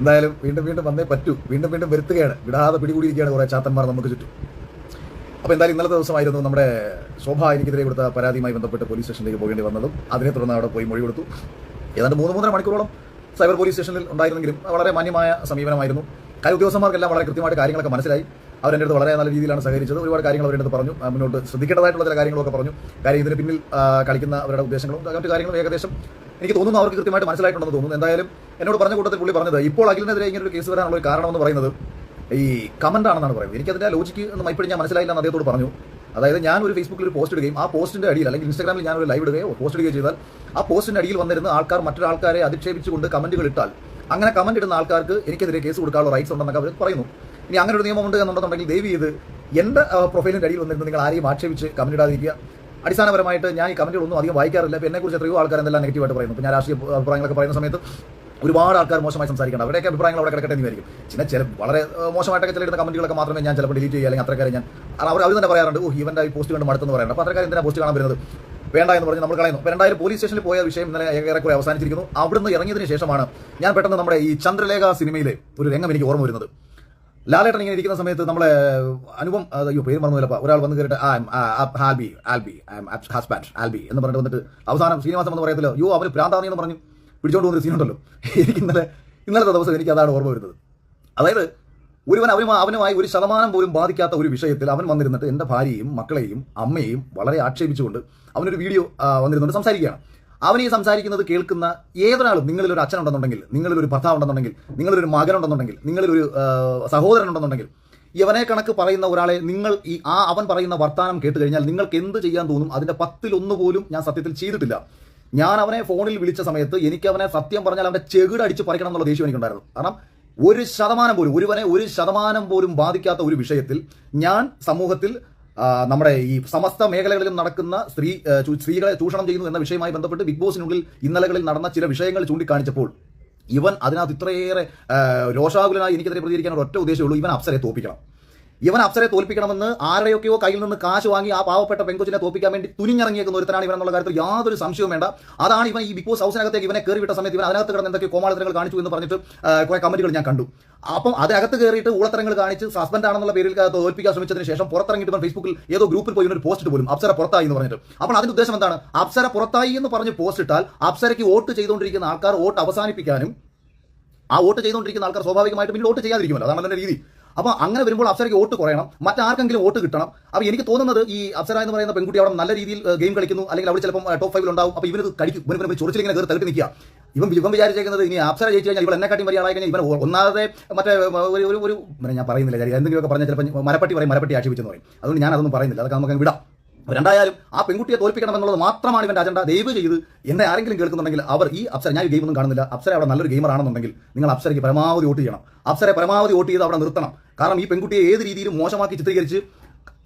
എന്തായാലും വീണ്ടും വീണ്ടും വന്നേ പറ്റൂ. വീണ്ടും വീണ്ടും വരുത്തുകയാണ്. വിടാതെ പിടികൂടിയിരിക്കുകയാണ് കുറെ ചാത്തന്മാർ നമുക്ക് ചുറ്റും. അപ്പോൾ എന്തായാലും ഇന്നലത്തെ ദിവസമായിരുന്നു നമ്മുടെ ശോഭ എനിക്കെതിരെ കൊടുത്ത പരാതിയുമായി ബന്ധപ്പെട്ട് പോലീസ് സ്റ്റേഷനിലേക്ക് പോകേണ്ടി വന്നതും അതിനെ തുടർന്ന് അവിടെ പോയി മൊഴി കൊടുത്തു. ഏതാണ്ട് മൂന്ന് മൂന്നര മണിക്കൂറോളം സൈബർ പോലീസ് സ്റ്റേഷനിൽ ഉണ്ടായിരുന്നെങ്കിലും വളരെ മാന്യമായ സമീപനമായിരുന്നു. കാര്യം ഉദ്യോഗസ്ഥന്മാർക്കെല്ലാം വളരെ കൃത്യമായിട്ട് കാര്യങ്ങളൊക്കെ മനസ്സിലായി. അവരെന്റെ അടുത്ത് വളരെ നല്ല രീതിയിലാണ് സഹകരിച്ചത്. ഒരുപാട് കാര്യങ്ങൾ അവരുടെ അടുത്ത് പറഞ്ഞു. മുന്നോട്ട് ശ്രദ്ധിക്കേണ്ടതായിട്ടുള്ള ചില കാര്യങ്ങളൊക്കെ പറഞ്ഞു. കാര്യം ഇതിന് പിന്നിൽ കളിക്കുന്ന അവരുടെ ഉദ്ദേശങ്ങളും മറ്റു കാര്യങ്ങളും ഏകദേശം എനിക്ക് തോന്നുന്നു അവർക്ക് കൃത്യമായിട്ട് മനസ്സിലായിട്ടുണ്ടെന്ന് തോന്നുന്നു. എന്തായാലും എന്നോട് പറഞ്ഞ കൂട്ടത്തിൽ പുള്ളി പറഞ്ഞത് ഇപ്പോൾ അഖിലിനെതിരെ ഇങ്ങനെ ഒരു കേസ് വരാനുള്ള ഒരു കാരണമെന്ന് പറയുന്നത് ഈ കമന്റ് ആണെന്നാണ് പറയുന്നത്. എനിക്കതിന്റെ ലോജിക്ക് ഒന്നും ഇപ്പോഴും ഞാൻ മനസ്സിലായില്ല എന്ന് അദ്ദേഹത്തോട് പറഞ്ഞു. അതായത് ഞാൻ ഒരു ഫേസ്ബുക്കിൽ ഒരു പോസ്റ്റ് ഇടുകയും ആ പോസ്റ്റിന്റെ അടിയിൽ അല്ലെങ്കിൽ ഇൻസ്റ്റാഗ്രാമിൽ ഞാൻ ഒരു ലൈവ് ഇടുകയോ പോസ്റ്റ് ഇടുകയോ ചെയ്താൽ ആ പോസ്റ്റിന്റെ അടിയിൽ വന്നിരുന്ന ആൾക്കാർ മറ്റൊരാൾക്കാരെ അധിക്ഷേപിച്ചുകൊണ്ട് കമന്റുകൾ ഇട്ടാൽ അങ്ങനെ കമന്റ് ഇടുന്ന ആൾക്കാർക്ക് എനിക്കെതിരെ കേസ് കൊടുക്കാനുള്ള റൈറ്റ്സ് ഉണ്ടെന്നൊക്കെ അവർ പറയുന്നു. ഇനി അങ്ങനെ ഒരു നിയമമുണ്ട് എന്നുണ്ടെന്നുണ്ടെങ്കിൽ ദയവ് ചെയ്ത് എന്റെ ആ, പ്രൊഫൈലിന്റെ അടിയിൽ വന്നിരുന്ന് നിങ്ങൾ ആരെയും ആക്ഷേപിച്ച് കമന്റ് ഇടാതിരിക്കുക. അടിസ്ഥാനപരമായിട്ട് ഞാൻ ഈ കമന്റുകളൊന്നും അധികം വായിക്കാറില്ല. അപ്പോൾ എന്നെക്കുറിച്ച് എത്രയോ ആൾക്കാർ എന്തെല്ലാം നെഗറ്റീവായിട്ട് പറയുന്നു. ഞാൻ രാഷ്ട്രീയ അഭിപ്രായങ്ങളൊക്കെ പറയുന്ന സമയത്ത് ഒരുപാട് ആൾക്കാർ മോശമായി സംസാരിക്കണം. അവിടെയൊക്കെ അഭിപ്രായങ്ങൾ അവിടെ കിടക്കട്ടെ എന്ന് വിചാരിക്കും. ചില വളരെ മോശമായിട്ടൊക്കെ ചില കമന്റുകളൊക്കെ മാത്രമേ ഞാൻ ചിലപ്പോൾ ഡിലീറ്റ് ചെയ്യുക അല്ലെങ്കിൽ അത്രക്കാരെ ഞാൻ അവർ അവർ തന്നെ പറയാറുണ്ട് ഓ ഇവന്റെ ഈ പോസ്റ്റ് കണ്ട് മടുത്തെന്ന് പറയാറുണ്ട്. അപ്പോൾ അത്രക്കാർ എന്തിനാണ് പോസ്റ്റ് കാണാൻ വരുന്നത്? വേണ്ട എന്ന് പറഞ്ഞ് നമ്മൾ കളയുന്നു. അപ്പോൾ രണ്ടായിരം പോലീസ് സ്റ്റേഷനിൽ പോയ വിഷയം ഇന്നലെ ഏറെക്കുറെ അവസാനിച്ചിരിക്കുന്നു. അവിടുന്ന് ഇറങ്ങിയതിന് ശേഷമാണ് ഞാൻ പെട്ടെന്ന് നമ്മുടെ ഈ ചന്ദ്രലേഖ സിനിമയിലെ ഒരു രംഗം എനിക്ക് ഓർമ്മ വരുന്നത്. ലാലേട്ടൻ ഇങ്ങനെ ഇരിക്കുന്ന സമയത്ത് നമ്മളെ അനുപം അയ്യോ പേര് മറന്നില്ലപ്പ ഒരാൾ വന്ന് കയറിയിട്ട് ആ ആൽബി ആൽബി ഹസ്ബാൻഡ് ആൽബി എന്ന് പറഞ്ഞിട്ട് വന്നിട്ട് അവസാനം ശ്രീനിവാസം എന്ന് പറയത്തില്ല യോ അവന് പ്രാന്താന്നി എന്ന് പറഞ്ഞു. പിടിച്ചോണ്ട് പോകുന്ന സീനുണ്ടല്ലോ എനിക്ക് ഇന്നലെ ഇന്നലത്തെ ദിവസം എനിക്ക് അതാണ് ഓർമ്മ വരുന്നത്. അതായത് ഒരുവൻ അവനും അവനുമായി ഒരു ശതമാനം പോലും ബാധിക്കാത്ത ഒരു വിഷയത്തിൽ അവൻ വന്നിരുന്നിട്ട് എന്റെ ഭാര്യയും മക്കളെയും അമ്മയെയും വളരെ ആക്ഷേപിച്ചുകൊണ്ട് അവനൊരു വീഡിയോ വന്നിരുന്നുകൊണ്ട് സംസാരിക്കുകയാണ്. അവൻ ഈ സംസാരിക്കുന്നത് കേൾക്കുന്ന ഏതൊരാളും നിങ്ങളിൽ ഒരു അച്ഛൻ ഉണ്ടെന്നുണ്ടെങ്കിൽ നിങ്ങളിൽ ഒരു സഹോദരൻ ഉണ്ടെന്നുണ്ടെങ്കിൽ ഇവനെ കണക്ക് പറയുന്ന ഒരാളെ നിങ്ങൾ ഈ ആ അവൻ പറയുന്ന വർത്താനം കേട്ട് കഴിഞ്ഞാൽ നിങ്ങൾക്ക് എന്ത് ചെയ്യാൻ തോന്നും? അതിന്റെ പത്തിലൊന്നു പോലും ഞാൻ സത്യത്തിൽ ചെയ്തിട്ടില്ല. ഞാൻ അവനെ ഫോണിൽ വിളിച്ച സമയത്ത് എനിക്ക് അവനെ സത്യം പറഞ്ഞാൽ അവന്റെ ചെകിട് അടിച്ച് പറിക്കണം എന്നുള്ള ദേഷ്യം എനിക്കുണ്ടായിരുന്നു. കാരണം ഒരു ശതമാനം പോലും ഒരുവനെ ഒരു ശതമാനം പോലും ബാധിക്കാത്ത ഒരു വിഷയത്തിൽ ഞാൻ സമൂഹത്തിൽ നമ്മുടെ ഈ സമസ്ത മേഖലകളിലും നടക്കുന്ന സ്ത്രീ സ്ത്രീകളെ ചൂഷണം ചെയ്യുന്നു എന്ന വിഷയവുമായി ബന്ധപ്പെട്ട് ബിഗ് ബോസിനുള്ളിൽ ഇന്നലകളിൽ നടന്ന ചില വിഷയങ്ങൾ ചൂണ്ടിക്കാണിച്ചപ്പോൾ ഇവൻ അതിനകത്ത് ഇത്രയേറെ രോഷാകുലനായി എനിക്കെതിരെ പ്രതികരിക്കാൻ ഒറ്റ ഉദ്ദേശമുള്ളൂ ഇവൻ അപ്സരെ തോപ്പിക്കണം ഇവൻ അപ്സരെ തോൽപ്പിക്കണമെന്ന് ആരുടെയൊക്കെയോ കയ്യിൽ നിന്ന് കാശ് വാങ്ങി ആ പാവപ്പെട്ട പെങ്കൊച്ചിനെ തോൽപ്പിക്കാൻ വേണ്ടി തുനിഞ്ഞിറങ്ങിയേക്കുന്ന ഒരുത്തനാണ് ഇവൻ എന്നുള്ള കാര്യത്തിൽ യാതൊരു സംശയവും വേണ്ട. അതാണ് ഇവൻ ഈ ബിഗ് ബോസ് ഹൗസിനകത്തേക്ക് ഇവനെ കയറി വിട്ട സമയത്ത് ഇവൻ അതിനകത്ത് കിടന്ന് എന്തൊക്കെ കോമാളിത്തരങ്ങൾ കാണിച്ചു എന്ന് പറഞ്ഞിട്ട് കുറെ കമന്റുകൾ ഞാൻ കണ്ടു. അപ്പം അതിനകത്ത് കയറിയിട്ട് ഊളത്തരങ്ങൾ കാണിച്ച് സസ്പെൻഡ് ആണെന്നുള്ള പേരിൽ തോൽപ്പിക്കാൻ ശ്രമിച്ചതിന് ശേഷം പുറത്തിറങ്ങിയിട്ട് ഫേസ്ബുക്കിൽ ഏതോ ഗ്രൂപ്പിൽ പോയി ഒരു പോസ്റ്റ് പോലും അപ്സര പുറത്തായി എന്ന് പറഞ്ഞിട്ട്. അപ്പോൾ അതിന്റെ ഉദ്ദേശം എന്താണ്? അപ്സര പുറത്തായി എന്ന് പറഞ്ഞ് പോസ്റ്റ് ഇട്ടാൽ അപ്സരയ്ക്ക് വോട്ട് ചെയ്തുകൊണ്ടിരിക്കുന്ന ആൾക്കാർ വോട്ട് അവസാനിപ്പിക്കാനും ആ വോട്ട് ചെയ്തുകൊണ്ടിരിക്കുന്ന ആൾക്കാർ സ്വാഭാവികമായിട്ട് പിന്നീട് വോട്ട് ചെയ്യാതിരിക്കുമല്ലോ. അതാണ് അതിന്റെ രീതി. അപ്പോൾ അങ്ങനെ വരുമ്പോൾ അപ്സരയ്ക്ക് വോട്ട് കുറയണം. മറ്റാർക്കെങ്കിലും വോട്ട് കിട്ടണം. അപ്പോൾ എനിക്ക് തോന്നുന്നത് ഈ അപ്സര എന്ന് പറയുന്ന പെൺകുട്ടി അവിടെ നല്ല രീതിയിൽ ഗെയിം കളിക്കുന്നു. അല്ലെങ്കിൽ അവിടെ ചിലപ്പോൾ ടോപ്പ് ഫൈവിൽ ഉണ്ടാവും. അപ്പോൾ ഇവന് കഴിക്കും ഇവന് ഇവന് ചൊറിച്ചിലിങ്ങനെ കയറി തളിട്ട് നിൽക്കുക. ഇവൻ ഇവൻ വിചാരിച്ചേക്കുന്നത് ഇനി അപ്സര ജയിച്ചു കഴിഞ്ഞാൽ ഇവൾ എന്നെക്കാട്ടി ആളായി കഴിഞ്ഞാൽ ഇവൻ ഒന്നാമത്തെ മറ്റേ ഒരു ഒരു ഞാൻ പറയുന്നില്ല എന്തെങ്കിലുമൊക്കെ പറഞ്ഞാൽ ചിലപ്പോൾ മരപ്പട്ടി പറയും മരപ്പട്ടി ആക്ഷേപിച്ചെന്ന് പറയും. അതുകൊണ്ട് ഞാൻ അതൊന്നും പറയുന്നില്ല. അതൊക്കെ നമുക്ക് വിടാം. അപ്പോൾ രണ്ടായാലും ആ പെൺകുട്ടിയെ തോൽപ്പിക്കണം എന്നുള്ളത് മാത്രമാണ് ഇവന്റെ അജണ്ട ദയവ് ചെയ്ത് എന്നെ ആരെങ്കിലും കേൾക്കുന്നുണ്ടെങ്കിൽ അവർ ഈ അപ്സര ഞാൻ ഈ ഗെയിം ഒന്നും കാണുന്നില്ല. അപ്സര അവിടെ നല്ലൊരു ഗെയിമർ ആണെന്നുണ്ടെങ്കിൽ നിങ്ങൾ അപ്സരയ്ക്ക് പരമാവധി വോട്ട് ചെയ്യണം. അപ്സരെ പരമാവധി വോട്ട് ചെയ്ത് അവിടെ നിർത്തണം. കാരണം ഈ പെൺകുട്ടിയെ ഏത് രീതിയിലും മോശമാക്കി ചിത്രീകരിച്ച്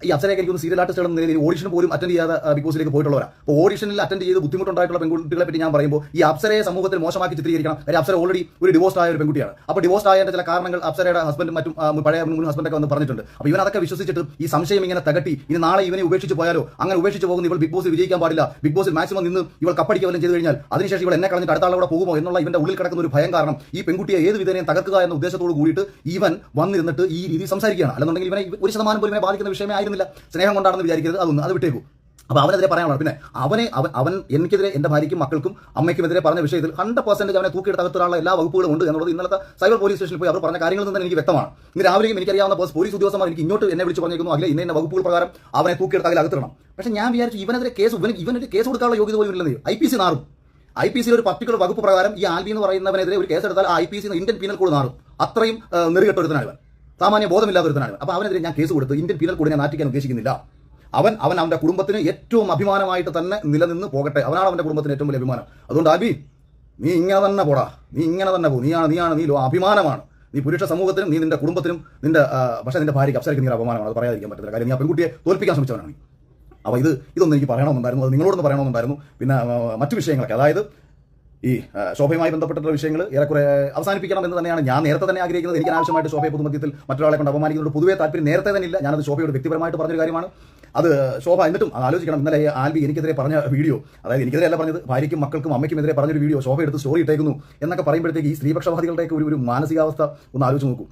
ഈ അപ്സരയൊക്കെ എനിക്കൊന്ന് സീരിയൽ ആർട്ടിസ്റ്റ് എന്ന നിലയിൽ ഓഡിഷൻ പോലും അറ്റൻഡ് ചെയ്യാതെ ബിഗ് ബോസിലേക്ക് പോയിട്ടുള്ളവരാണ് അപ്പോൾ ഓഡിഷനിൽ അറ്റൻഡ് ചെയ്ത് ബുദ്ധിമുട്ടുണ്ടായിട്ടുള്ള പെൺകുട്ടികളെ പറ്റി ഞാൻ പറയുമ്പോൾ ഈ അപ്സരയെ സമൂഹത്തിൽ മോശമാക്കി ചിത്രീകരിക്കണം. കാര്യം അപ്സര ഓൾറെഡി ഒരു ഡിവോഴ്സ് ആയ ഒരു പെൺകുട്ടിയാണ്. അപ്പോൾ ഡിവോഴ്സ് ആയതിന്റെ ചില കാരണങ്ങൾ അപ്സരയുടെ ഹസ്ബൻഡും മറ്റും പഴയ മുൻ ഹസ്ബൻഡൊക്കെ വന്ന് പറഞ്ഞിട്ടുണ്ട്. അപ്പോൾ ഇവൻ അതൊക്കെ വിശ്വസിച്ചിട്ട് ഈ സംശയം ഇങ്ങനെ തകട്ടി ഇനി നാളെ ഇവനെ ഉപേക്ഷിച്ച് പോയാലോ? അങ്ങനെ ഉപേക്ഷിച്ച് പോകുന്ന ഇവൾ ബിഗ് ബോസിൽ വിജയിക്കാൻ പാടില്ല. ബിഗ് ബോസിൽ മാക്സിമം നിന്ന് ഇവൾ കപ്പടിക്കുക വല്ലതും ചെയ്തു കഴിഞ്ഞാൽ അതിനുശേഷം ഇവൾ എന്നെ കളഞ്ഞിട്ട് അടുത്ത ആളവിടെ പോകുമോ എന്നുള്ള ഇവന്റെ ഉള്ളിൽ കിടക്കുന്ന ഒരു ഭയം കാരണം ഈ പെൺകുട്ടിയെ ഏത് വിധേനയും തകർക്കുക എന്ന ഉദ്ദേശത്തോട് കൂടിയിട്ട് ഇവൻ വന്നിരുന്നിട്ട് ഈ രീതി സംസാരിക്കുകയാണ്. അല്ലെന്നുണ്ടെങ്കിൽ ഇവനെ ഒരു ശതമാനം പോലും ഇവനെ ബാധിക്കുന്ന വിഷയമേ ആയിരുന്നില്ല സ്നേഹം കൊണ്ടാണെന്ന് വിചാരിക്കരുത്. അതൊന്നും അത് വിട്ടേക്കൂ. അപ്പോൾ അവനെതിരെ പറയാനുള്ളത് പിന്നെ അവനെ അവൻ എനിക്കെതിരെ എന്റെ ഭാര്യയ്ക്കും മക്കൾക്കും അമ്മയ്ക്കുമെതിരെ പറഞ്ഞ വിഷയത്തിൽ ഹൺഡ്രഡ് പെർസെന്റേജ് അവനെ തൂക്കി അകത്തുള്ള എല്ലാ വകുപ്പുകളും ഉണ്ട് എന്നുള്ളത് ഇന്നലത്തെ സൈബർ പോലീസ് സ്റ്റേഷനിൽ പോയി അവർ പറഞ്ഞ കാര്യങ്ങളിൽ നിന്ന് എനിക്ക് വ്യക്തമാണ്. ഇന്ന് രാവിലെയും എനിക്കറിയാവുന്ന പോലീസ് ഉദ്യോഗസ്ഥന്മാർ എനിക്ക് ഇങ്ങോട്ട് എന്നെ വിളിച്ച് പറഞ്ഞിരിക്കുന്നു അല്ലെ ഇന്ന വകുപ്പുകൾ പ്രകാരം അവനെ തൂക്കി അതിൽ അകത്തിടണം. പക്ഷേ ഞാൻ വിചാരിച്ചു ഇവനെതിരെ കേസ് ഇവന് ഇവനൊരു കേസ് കൊടുക്കാനുള്ള യോഗ്യത പോലും ഇല്ലെന്ന്. ഐ പി സി നാറും. ഐ പി സി ഒരു പർട്ടിക്കുലർ വകുപ്പ് പ്രകാരം ഈ ആൽബി എന്ന് പറയുന്നവനെതിരെ ഒരു കേസ് എടുത്താൽ I P C Indian penal code നാറും. അത്രയും നെറുകെട്ടൊരുത്തനായവൻ സാമാന്യ ബോധമില്ലാത്ത ഒരുത്തനാണ്. അപ്പോൾ അവനെതിരെ ഞാൻ കേസ് കൊടുത്ത് ഇന്ത്യൻ പീനൽ ഞാൻ നാട്ടിക്കാൻ ഉദ്ദേശിക്കുന്നില്ല. അവൻ അവൻ അവന്റെ കുടുംബത്തിന് ഏറ്റവും അഭിമാനമായിട്ട് തന്നെ നിലനിന്ന് പോകട്ടെ. അവനാണ് അവന്റെ കുടുംബത്തിന് ഏറ്റവും വലിയ അഭിമാനം. അതുകൊണ്ട് ആബി നീ ഇങ്ങനെ തന്നെ പോടാ. നീ ഇങ്ങനെ തന്നെ പോ. നീയാണ് നീയാണ് നീ അഭിമാനമാണ്. നീ പുരുഷ സമൂഹത്തിനും നീ നിന്റെ കുടുംബത്തിനും നിന്റെ പക്ഷേ നിന്റെ ഭാര്യയ്ക്ക് അപ്സരയ്ക്ക് നീ അപമാനമാണ്. അത് പറയാതിരിക്കാൻ പറ്റത്തില്ല. കാര്യം നീ ആ പെൺകുട്ടിയെ തോൽപ്പിക്കാൻ ശ്രമിച്ചവനാണ് അപ്പോൾ ഇത് ഇതൊന്നും എനിക്ക് പറയണമെന്നുണ്ടായിരുന്നു. അത് നിങ്ങളോടൊന്ന് പറയണമെന്നുണ്ടായിരുന്നു. പിന്നെ മറ്റു വിഷയങ്ങളൊക്കെ. അതായത് ഈ ശോഭയുമായി ബന്ധപ്പെട്ടിട്ടുള്ള വിഷയങ്ങൾ ഏറെക്കുറെ അവസാനിപ്പിക്കണം എന്ന് തന്നെയാണ് ഞാൻ നേരത്തെ തന്നെ ആഗ്രഹിക്കുന്നത്. എനിക്ക് ആവശ്യമായിട്ട് ശോഭയെ പൊതുമധ്യത്തിൽ മറ്റൊരാളെ കൊണ്ട് അപമാനിക്കുന്നതുകൊണ്ട് പൊതുവേ താല്പര്യം നേരത്തെ തന്നെ ഇല്ല. ഞാനത് ശോഭയോട് വ്യക്തിപരമായിട്ട് പറഞ്ഞൊരു കാര്യമാണ്. അത് ശോഭ എന്നിട്ടും ആലോചിക്കണം. ഇന്നലെ ആൽബി എനിക്കെതിരെ പറഞ്ഞ വീഡിയോ അതായത് എനിക്കെതിരെ അല്ല പറഞ്ഞത് ഭാര്യയ്ക്കും മക്കൾക്കും അമ്മയ്ക്കും എതിരെ പറഞ്ഞൊരു വീഡിയോ ശോഭ എടുത്ത് സ്റ്റോറി ഇട്ടേക്കുന്നു എന്നൊക്കെ പറയുമ്പോഴത്തേക്ക് ഈ സ്ത്രീപക്ഷവാദികളുടെയൊക്കെ ഒരു ഒരു മാനസികാവസ്ഥ ഒന്ന് ആലോചിച്ച് നോക്കൂ.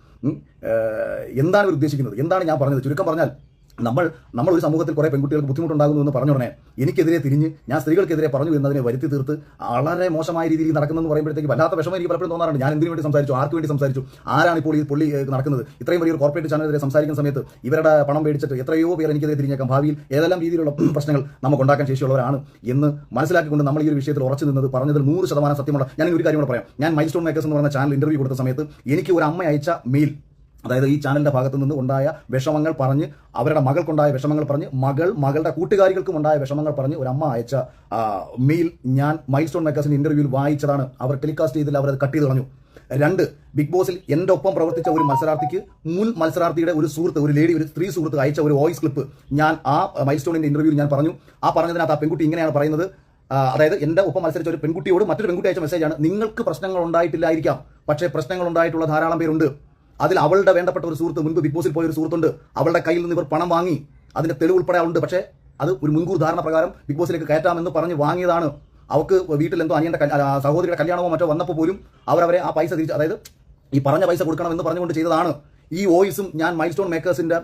എന്താണ് ഇവർ ഉദ്ദേശിക്കുന്നത്? എന്താണ് ഞാൻ പറഞ്ഞത്? ചുരുക്കം പറഞ്ഞാൽ നമ്മൾ നമ്മൾ ഒരു സമൂഹത്തിൽ കുറേ പെൺകുട്ടികൾക്ക് ബുദ്ധിമുട്ടുണ്ടാകുന്നു എന്ന് പറഞ്ഞ ഉടനെ എനിക്കെതിരെ തിരിഞ്ഞ് ഞാൻ സ്ത്രീകൾക്കെതിരെ പറഞ്ഞു എന്നതിനെ വരുത്തി തീർത്ത് വളരെ മോശമായ രീതിയിൽ നടക്കുന്നതെന്ന് പറയുമ്പോഴത്തേക്ക് വല്ലാത്ത വിഷമം എനിക്ക് പലപ്പോഴും തോന്നാറുണ്ട്. ഞാൻ എന്തിനു വേണ്ടി സംസാരിച്ചു? ആർക്ക് വേണ്ടി സംസാരിച്ചു? ആരാണ് ഇപ്പോൾ ഈ പുള്ളി നടക്കുന്നത്? ഇത്രയും വലിയൊരു കോർപ്പറേറ്റ് ചാനലിനെതിരെ സംസാരിക്കുന്ന സമയത്ത് ഇവരുടെ പണം മേടിച്ചിട്ട് എത്രയോ പേർ എനിക്കെതിരെ തിരിഞ്ഞേക്കാം. ഭാവിയിൽ ഏതെല്ലാം രീതിയിലുള്ള പ്രശ്നങ്ങൾ നമുക്ക് ഉണ്ടാക്കാൻ ശേഷിയുള്ളവരാണ് എന്ന് മനസ്സിലാക്കിക്കൊണ്ട് നമ്മൾ ഈ ഒരു വിഷയത്തിൽ ഉറച്ചു നിന്നത് പറഞ്ഞതിൽ നൂറ് ശതമാനം സത്യമുള്ള ഞാൻ ഒരു കാര്യം കൂടെ പറയാം. ഞാൻ മൈൽ സ്റ്റോൺ മേക്കേഴ്സ് എന്ന് പറയുന്ന ചാനൽ ഇന്റർവ്യൂ കൊടുത്ത സമയത്ത് എനിക്ക് ഒരു അമ്മ അയച്ച മെയിൽ അതായത് ഈ ചാനലിന്റെ ഭാഗത്തു നിന്ന് ഉണ്ടായ വിഷമങ്ങൾ പറഞ്ഞ് അവരുടെ മകൾക്കുണ്ടായ വിഷമങ്ങൾ പറഞ്ഞ് മകൾ മകളുടെ കൂട്ടുകാരികൾക്കും ഉണ്ടായ വിഷമങ്ങൾ പറഞ്ഞ് ഒരു അമ്മ അയച്ച മെയിൽ ഞാൻ മൈൽ സ്റ്റോൺ മേക്കേഴ്സിന്റെ ഇന്റർവ്യൂവിൽ വായിച്ചതാണ്. അവർ ടെലികാസ്റ്റ് ചെയ്തില്ല അവർ അത് കട്ട് ചെയ്ത് പറഞ്ഞു രണ്ട് ബിഗ് ബോസിൽ എന്റെ ഒപ്പം പ്രവർത്തിച്ച ഒരു മത്സരാർത്ഥിക്ക് മുൻ മത്സരാർത്ഥിയുടെ ഒരു സുഹൃത്ത് ഒരു ലേഡി ഒരു സ്ത്രീ സുഹൃത്ത് അയച്ച ഒരു വോയിസ് ക്ലിപ്പ് ഞാൻ ആ മൈൽ സ്റ്റോണിന്റെ ഇന്റർവ്യൂവിൽ ഞാൻ പറഞ്ഞു. ആ പറഞ്ഞതിനകത്ത് ആ പെൺകുട്ടി ഇങ്ങനെയാണ് പറയുന്നത്. അതായത് എന്റെ ഒപ്പം മത്സരിച്ച ഒരു പെൺകുട്ടിയോട് മറ്റൊരു പെൺകുട്ടി അയച്ച മെസ്സേജാണ് നിങ്ങൾക്ക് പ്രശ്നങ്ങൾ ഉണ്ടായിട്ടില്ലായിരിക്കാം. പക്ഷേ പ്രശ്നങ്ങൾ ഉണ്ടായിട്ടുള്ള ധാരാളം പേരുണ്ട്. അതിൽ അവളുടെ വേണ്ടപ്പെട്ട ഒരു സുഹൃത്ത് മുൻപ് ബിഗ് ബോസിൽ പോയ ഒരു സുഹൃത്തുണ്ട്. അവളുടെ കയ്യിൽ നിന്ന് ഇവർ പണം വാങ്ങി അതിന്റെ തെളിവ് ഉൾപ്പെടെ ഉണ്ട് പക്ഷേ അത് ഒരു മുൻകൂർ ധാരണ പ്രകാരം ബിഗ് ബോസിലേക്ക് കയറ്റാമെന്ന് പറഞ്ഞ് വാങ്ങിയതാണ്. അവർക്ക് വീട്ടിൽ എന്തോ അനിയന്റെ കല്യ- സഹോദരിയുടെ കല്യാണമോ മറ്റോ വന്നപ്പോൾ പോലും അവരവരെ ആ പൈസ തിരിച്ച് അതായത് ഈ പറഞ്ഞ പൈസ കൊടുക്കണമെന്ന് പറഞ്ഞുകൊണ്ട് ചെയ്തതാണ്. ഈ വോയിസും ഞാൻ മൈൽ സ്റ്റോൺ മേക്കേഴ്സിന്റെ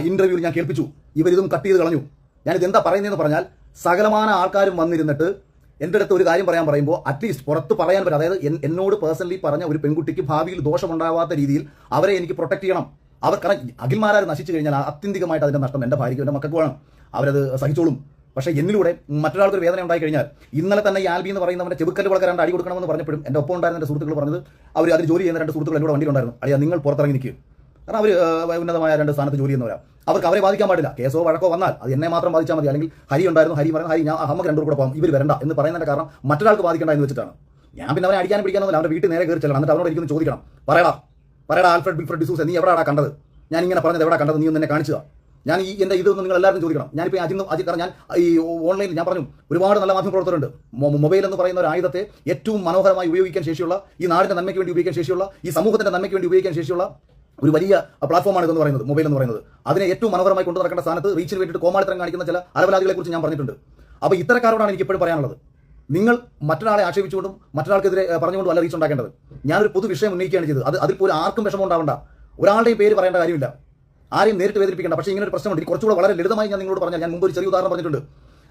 ഇന്റർവ്യൂവിൽ ഞാൻ കേൾപ്പിച്ചു. ഇവരിതും കട്ട് ചെയ്ത് കളഞ്ഞു. ഞാനിത് എന്താ പറയുന്നതെന്ന് പറഞ്ഞാൽ സകലമാന ആൾക്കാരും വന്നിരുന്നിട്ട് എന്റെ അടുത്ത് ഒരു കാര്യം പറയാൻ പറയുമ്പോൾ അറ്റ്ലീസ്റ്റ് പുറത്ത് പറയാൻ പറ്റും അതായത് എന്നോട് പേഴ്സണലി പറഞ്ഞ ഒരു പെൺകുട്ടിക്ക് ഭാവിയിൽ ദോഷമുണ്ടാവാത്ത രീതിയിൽ അവരെ എനിക്ക് പ്രൊട്ടക്ട് ചെയ്യണം. അവർ കാരണം അഖിൽമാരാർ നശിച്ചു കഴിഞ്ഞാൽ അത്യന്തികമായിട്ട് അതിന്റെ നഷ്ടം എന്റെ ഭാര്യയ്ക്കും എന്റെ മക്കൾക്ക് വേണം അവരത് സഹിച്ചോളും. പക്ഷേ എന്നിലൂടെ മറ്റൊരാൾക്ക് ഒരു വേദന ഉണ്ടായി കഴിഞ്ഞാൽ ഇന്നലെ തന്നെ ഈ ആൽബി എന്ന് പറയുന്നവന്റെ ചെവുക്കല്ല് വളരെ രണ്ട് അടി കൊടുക്കണമെന്ന് പറഞ്ഞപ്പോഴും എന്റെ ഒപ്പം ഉണ്ടായിരുന്ന എന്റെ സുഹൃത്തുക്കൾ പറഞ്ഞത് അവർ അതിൽ ജോലി ചെയ്യുന്ന രണ്ട് സുഹൃത്തുക്കൾ എന്നോട് വണ്ടിയിലുണ്ടായിരുന്നു. അല്ലെങ്കിൽ നിങ്ങൾ പുറത്തിറങ്ങി നിൽക്കുക കാരണം അവർ ഉന്നതമായ രണ്ട് സ്ഥാനത്ത് ജോലി ചെയ്യുന്നവരാ. അവർക്ക് അവരെ ബാധിക്കാൻ പാടില്ല. കേസോ വഴക്കോ വന്നാൽ അത് എന്നെ മാത്രം ബാധിച്ചാൽ മതി. അല്ലെങ്കിൽ ഹരി ഉണ്ടായിരുന്നു ഹരി പറയുന്നത് ഹരി ഞാൻ അമ്മയ്ക്ക് രണ്ടു കൂടെ പോകാം. ഇവർ വരണ്ട എന്ന് പറയുന്നതിന്റെ കാരണം മറ്റൊരാൾക്ക് ബാധിക്കേണ്ട എന്ന് വെച്ചിട്ടാണ്. ഞാൻ പിന്നെ അവനെ അടിക്കാനും പിടിക്കാനൊന്നുമില്ല. അവരുടെ വീട്ടിൽ നേരെ കയറി ചെല്ലണം. എന്നിട്ട് അവനോട് എനിക്കൊന്ന് ചോദിക്കണം. പറയടാ പറയടാ ആൽഫ്രഡ് ബിൽഫ്രഡ് ഡിസൂസ് നീ എവിടെയാണ് കണ്ടത്? ഞാൻ ഇങ്ങനെ പറഞ്ഞത് എവിടെ കണ്ടത്? നീ ഒന്ന് എന്നെ കാണിച്ചതാ. ഞാൻ ഈ എന്റെ ഇതൊന്നും നിങ്ങൾ എല്ലാവരും ചോദിക്കണം. ഞാനിപ്പോൾ അജിന്ന് അജി കാരണം ഞാൻ ഈ ഓൺലൈനിൽ ഞാൻ പറഞ്ഞു ഒരുപാട് നല്ല മാധ്യമപ്രവർത്തകരുണ്ട് പ്രവർത്തകരുണ്ട്. മൊബൈൽ എന്ന് പറയുന്ന ഒരു ആയുധത്തെ ഏറ്റവും മനോഹരമായി ഉപയോഗിക്കാൻ ശേഷിയുള്ള ഈ നാടിന്റെ നന്മയ്ക്ക് വേണ്ടി ഉപയോഗിക്കാൻ ശേഷിയുള്ള ഈ സമൂഹത്തിന്റെ നന്മയ്ക്ക് വേണ്ടി ഉപയോഗിക്കാൻ ശേഷിയുള്ള ഒരു വലിയ പ്ലാറ്റ്ഫോമാണ് ഇതെന്ന് പറയുന്നത് മൊബൈൽ എന്ന് പറയുന്നത്. അതിനെ ഏറ്റവും മനോഹരമായി കൊണ്ടു നടക്കേണ്ട സ്ഥാനത്ത് റീച്ചിന് വേണ്ടിയിട്ട് കോമാളിത്തരം കാണിക്കുന്ന ചില അലവലാദികളെ കുറിച്ച് ഞാൻ പറഞ്ഞിട്ടുണ്ട്. അപ്പോൾ ഇത്തരക്കാരോടാണ് എനിക്ക് എപ്പോഴും പറയാനുള്ളത്. നിങ്ങൾ മറ്റൊരാളെ ആക്ഷേപിച്ചുകൊണ്ടും മറ്റൊരാൾക്കെതിരെ പറഞ്ഞുകൊണ്ടും അല്ല റീച്ച് ഉണ്ടാക്കേണ്ടത്. ഞാനൊരു പൊതു വിഷയം ഉന്നയിക്കുകയാണ് ചെയ്തത്. അത് അതിൽ പോലും ആർക്കും വിഷമം ഉണ്ടാവേണ്ട. ഒരാളുടെയും പേര് പറയേണ്ട കാര്യമില്ല. ആരെയും നേരിട്ട് വേദനിപ്പിക്കേണ്ട. പക്ഷേ ഇങ്ങനെ ഒരു പ്രശ്നമുണ്ട്. കുറച്ചുകൂടെ വളരെ ലളിതമായി ഞാൻ നിങ്ങളോട് പറഞ്ഞാൽ ഞാൻ മുമ്പ് ഒരു ചെറിയ ഉദാഹരണം പറഞ്ഞിട്ടുണ്ട്.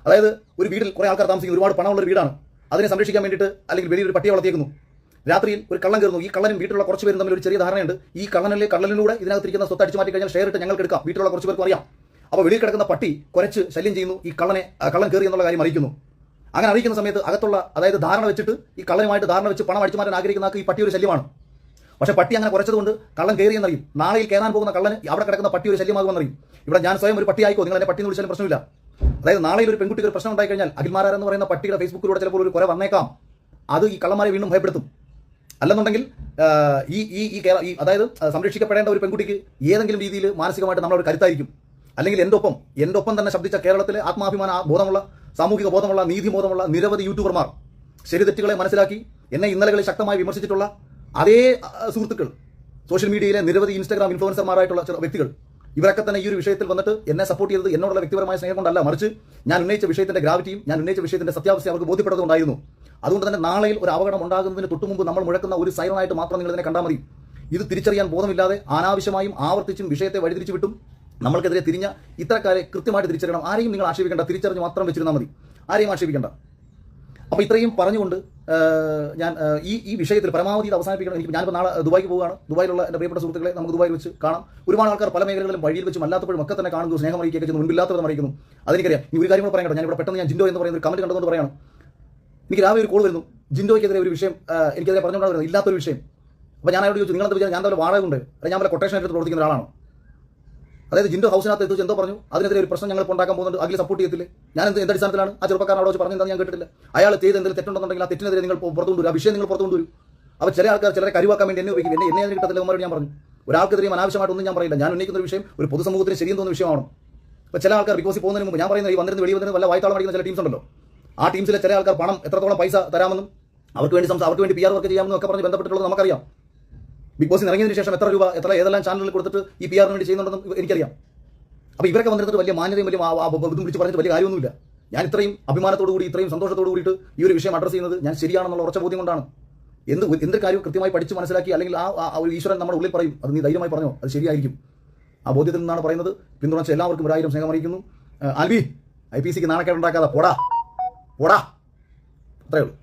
അതായത് ഒരു വീട്ടിൽ കുറേ ആൾക്കാർ താമസിക്കുന്ന ഒരുപാട് പണമുള്ള ഒരു വീടാണ്. അതിനെ സംരക്ഷിക്കാൻ വേണ്ടിയിട്ട് അല്ലെങ്കിൽ വലിയൊരു പട്ടിയെ വളർത്തിയേക്കുന്നു. രാത്രിയിൽ ഒരു കള്ളൻ കയറുന്നു. ഈ കള്ളനും വീട്ടിലുള്ള കുറച്ച് പേരും തമ്മിൽ ഒരു ചെറിയ ധാരണയുണ്ട്. ഈ കള്ളനിലെ കള്ളനിലൂടെ ഇതിനകത്തിരിക്കുന്ന സ്വത്ത് അടിച്ചു മാറ്റി കഴിഞ്ഞാൽ ഷെയർ ഇട്ട് ഞങ്ങൾക്ക് എടുക്കാം. വീട്ടിലുള്ള കുറച്ച് പേർക്ക് അറിയാം. അപ്പോൾ വെളിയിൽ കിടക്കുന്ന പട്ടി കുറച്ച് ശല്യം ചെയ്യുന്നു. ഈ കള്ളനെ കള്ളൻ കയറി എന്നുള്ള കാര്യം അറിയിക്കുന്നു. അങ്ങനെ അറിയിക്കുന്ന സമയത്ത് അകത്തുള്ള അതായത് ധാരണ വെച്ചിട്ട് ഈ കള്ളനുമായിട്ട് ധാരണ വെച്ച് പണം അടിച്ചു മാറ്റാൻ ആഗ്രഹിക്കുന്ന ആൾക്ക് ഈ പട്ടി ഒരു ശല്യമാണ്. പക്ഷേ പട്ടി അങ്ങനെ കുറച്ചതുകൊണ്ട് കള്ളൻ കയറി എന്നറിയും. നാളെയിൽ കയറാൻ പോകുന്ന കള്ളന് അവിടെ കിടക്കുന്ന പട്ടി ഒരു ശല്യമാകുമെന്നറിയും. ഇവിടെ ഞാൻ സ്വയം ഒരു പട്ടി ആയിക്കോ നിങ്ങൾ എന്നെ പട്ടി എന്ന് വിളിച്ചാലും പ്രശ്നമില്ല. അതായത് നാളെയിൽ ഒരു പെൺകുട്ടിക്ക് ഒരു പ്രശ്നം ഉണ്ടായി കഴിഞ്ഞാൽ അഖിൽമാരാർ എന്ന് പറയുന്ന പട്ടിയുടെ ഫേസ്ബുക്കിലൂടെ ചിലപ്പോൾ ഒരു കുറെ വന്നേക്കാം. അത് ഈ കള്ളന്മാരെ വീണ്ടും ഭയപ്പെടുത്തും. അല്ലെന്നുണ്ടെങ്കിൽ ഈ ഈ ഈ കേരള ഈ അതായത് സംരക്ഷിക്കപ്പെടേണ്ട ഒരു പെൺകുട്ടിക്ക് ഏതെങ്കിലും രീതിയിൽ മാനസികമായിട്ട് നമ്മളൊരു കരുത്തായിരിക്കും. അല്ലെങ്കിൽ എന്റെ ഒപ്പം എന്റെ ഒപ്പം തന്നെ ശബ്ദിച്ച കേരളത്തിലെ ആത്മാഭിമാന ബോധമുള്ള സാമൂഹിക ബോധമുള്ള നീതി ബോധമുള്ള നിരവധി യൂട്യൂബർമാർ ശരി തെറ്റുകളെ മനസ്സിലാക്കി എന്നെ ഇന്നലകളിൽ ശക്തമായി വിമർശിച്ചിട്ടുള്ള അതേ സുഹൃത്തുക്കൾ സോഷ്യൽ മീഡിയയിലെ നിരവധി ഇൻസ്റ്റാഗ്രാം ഇൻഫ്ലുവൻസർമാരായിട്ടുള്ള ചില വ്യക്തികൾ ഇവരൊക്കെ തന്നെ ഈ ഒരു വിഷയത്തിൽ വന്നിട്ട് എന്നെ സപ്പോർട്ട് ചെയ്തത് എന്നോടുള്ള വ്യക്തിപരമായ സ്നേഹം കൊണ്ടല്ല. മറിച്ച് ഞാൻ ഉന്നയിച്ച വിഷയത്തിന്റെ ഗ്രാവിറ്റിയും ഞാൻ ഉന്നയിച്ച വിഷയത്തിന്റെ സത്യാവസ്ഥ അവർക്ക് ബോധ്യപ്പെട്ടതുകൊണ്ടായിരുന്നു അതുകൊണ്ട് തന്നെ നാളെയിൽ ഒരു അപകടം ഉണ്ടാകുന്നതിന് തൊട്ടു മുമ്പ് നമ്മൾ മുഴക്കുന്ന ഒരു സൈറനായിട്ട് മാത്രം നിങ്ങൾ ഇതിനെ കണ്ടാൽ മതി. ഇത് തിരിച്ചറിയാൻ ബോധമില്ലാതെ അനാവശ്യമായും ആവർത്തിച്ചും വിഷയത്തെ വഴിതിരിച്ചു വിട്ടും നമ്മൾക്കെതിരെ തിരിഞ്ഞ ഇത്തരക്കാരെ കൃത്യമായിട്ട് തിരിച്ചറിയണം. ആരെയും നിങ്ങൾ ആക്ഷേപിക്കേണ്ട. തിരിച്ചറിഞ്ഞ് മാത്രം വെച്ചിരുന്നാൽ മതി. ആരെയും ആക്ഷേപിക്കേണ്ട. അപ്പോൾ ഇത്രയും പറഞ്ഞുകൊണ്ട് ഞാൻ ഈ ഈ വിഷയത്തിൽ പരമാവധി ഇത് അവസാനിപ്പിക്കണം. എനിക്ക് ഞാനിപ്പോൾ നാളെ ദുബായിക്ക് പോവുകയാണ്. ദുബായിലുള്ള എന്റെ പ്രിയപ്പെട്ട സുഹൃത്തുക്കളെ നമുക്ക് ദുബായിൽ വെച്ച് കാണാം. ഒരുപാട് ആൾക്കാർ പല മേഖലകളിലും വഴിയിൽ വെച്ചും അല്ലാത്തപ്പോഴും ഒക്കെ തന്നെ കാണുന്നു. സ്നേഹം അറിയിക്കുകയൊക്കെ ചെയ്യുന്നു. മുൻപില്ലാത്തവർ അറിയിക്കുന്നു അതെനിക്കറിയാം. ഈ ഒരു കാര്യം കൂടെ പറയണം ഞാൻ ഇവിടെ പെട്ടെന്ന് ഞാൻ ജിൻഡോ എന്ന് പറയുന്ന ഒരു കമന്റ് കണ്ടതുകൊണ്ട് പറയണം. എനിക്ക് രാവിലെ ഒരു കോൾ വരുന്നു. ജിൻഡോയ്ക്കെതിരെ ഒരു വിഷയം എനിക്കെതിരെ പറഞ്ഞുകൊണ്ടാണ് വരുന്നത് ഇല്ലാത്തൊരു വിഷയം. അപ്പോൾ ഞാൻ അയാളോട് ചോദിച്ചു നിങ്ങളെന്താ വിചാരം ഞാൻ തമ്മിൽ ഉണ്ട് അല്ലെങ്കിൽ ഞാൻ കൊട്ടേഷൻ എടുത്ത് പ്രവർത്തിക്കുന്ന ഒരാളാണോ? അതായത് ജിൻഡോ ഹൗസിനകത്ത് എത്തിച്ച് എന്തോ പറഞ്ഞു. അതിനെതിരെ ഒരു പ്രശ്നം ഞങ്ങൾ ഉണ്ടാക്കാൻ പോകുന്നുണ്ട്. അഖിൽ സപ്പോർട്ട് ചെയ്യത്തില്ലേ? ഞാൻ എന്ത് എന്ത് അടിസ്ഥാനത്തിലാണ് ആ ചെറുപ്പക്കാരൻ അവിടെ വെച്ച് പറഞ്ഞത് ഞാൻ കേട്ടിട്ടില്ല. അയാൾ ചെയ്ത് എന്തെങ്കിലും തെറ്റുണ്ടെന്നുണ്ടെങ്കിൽ ആ തെറ്റിനെതിരെ നിങ്ങൾ പുറത്തുകൊണ്ട് ആ വിഷയം നിങ്ങൾ പുറത്തുകൊണ്ട് അപ്പോൾ ചില ആൾക്കാർ ചിലരെ കരുവാക്കാൻ വേണ്ടി എന്നെ ഉപയോഗിക്കും. എന്നെ എന്നെ കിട്ടത്തില്ല ഉമ്മയോട് ഞാൻ പറഞ്ഞു. ഒരാൾക്കെതിരെയും അനാവശ്യമായിട്ടൊന്നും ഞാൻ പറയില്ല. ഞാൻ ഉന്നയിക്കുന്ന ഒരു വിഷയം ഒരു പൊതുസമൂഹത്തിന് ശരിയെന്ന് തോന്നുന്ന വിഷയമാണ് അപ്പോൾ ചില ആൾക്കാർ റിക്കോസി ബോസിൽ പോകുന്നതിന് മുമ്പ് ഞാൻ പറയുന്നത് ഈ വന്നിരുന്ന് വെളി വല്ല വായ്ത്താളം അടിക്കുന്ന ചില ടീംസ് ഉണ്ടല്ലോ. ആ ടീംസിലെ ചില ആൾക്കാർ പണം എത്രത്തോളം പൈസ തരാമെന്നും അവർക്ക് വേണ്ടി സംസാ അവർക്ക് വേണ്ടി പി ആർ വർക്ക് ചെയ്യാമെന്നും ഒക്കെ പറഞ്ഞ് ബന്ധപ്പെട്ടിട്ടുള്ളത് നമുക്കറിയാം. ബിഗ് ബോസിന് ഇറങ്ങിയതിന് ശേഷം എത്ര രൂപ എത്ര ഏതെല്ലാം ചാനലുകൾ കൊടുത്തിട്ട് ഈ പി ആറിന് വേണ്ടി ചെയ്യുന്നുണ്ടെന്നും എനിക്കറിയാം. അപ്പോൾ ഇവരൊക്കെ വന്നിട്ട് വലിയ മാന്യതയും വലിയ ഇതും വിളിച്ച് പറഞ്ഞിട്ട് വലിയ കാര്യമൊന്നുമില്ല. ഞാൻ ഇത്രയും അഭിമാനത്തോടു കൂടി ഇത്രയും സന്തോഷത്തോടു കൂടിയിട്ട് ഈ ഒരു വിഷയം അഡ്രസ്സ് ചെയ്യുന്നത് ഞാൻ ശരിയാണെന്നുള്ള ഉറച്ച ബോധ്യം കൊണ്ടാണ്. എന്ത് എന്ത് കാര്യം കൃത്യമായി പഠിച്ച് മനസ്സിലാക്കി അല്ലെങ്കിൽ ആ ഒരു ഈശ്വരൻ നമ്മുടെ ഉള്ളിൽ പറയും അത് നീ ധൈര്യമായി പറഞ്ഞോ അത് ശരിയായിരിക്കും. ആ ബോധ്യത്തിൽ നിന്നാണ് പറയുന്നത്. പിന്തുണച്ച എല്ലാവർക്കും ഒരായിരം സ്നേഹം അറിയിക്കുന്നു. ആൽബി ഐ പി സിക്ക് നാണക്കേട് ഉണ്ടാക്കാതെ പോടാ. പോടാ അത്രയേ ഉള്ളൂ.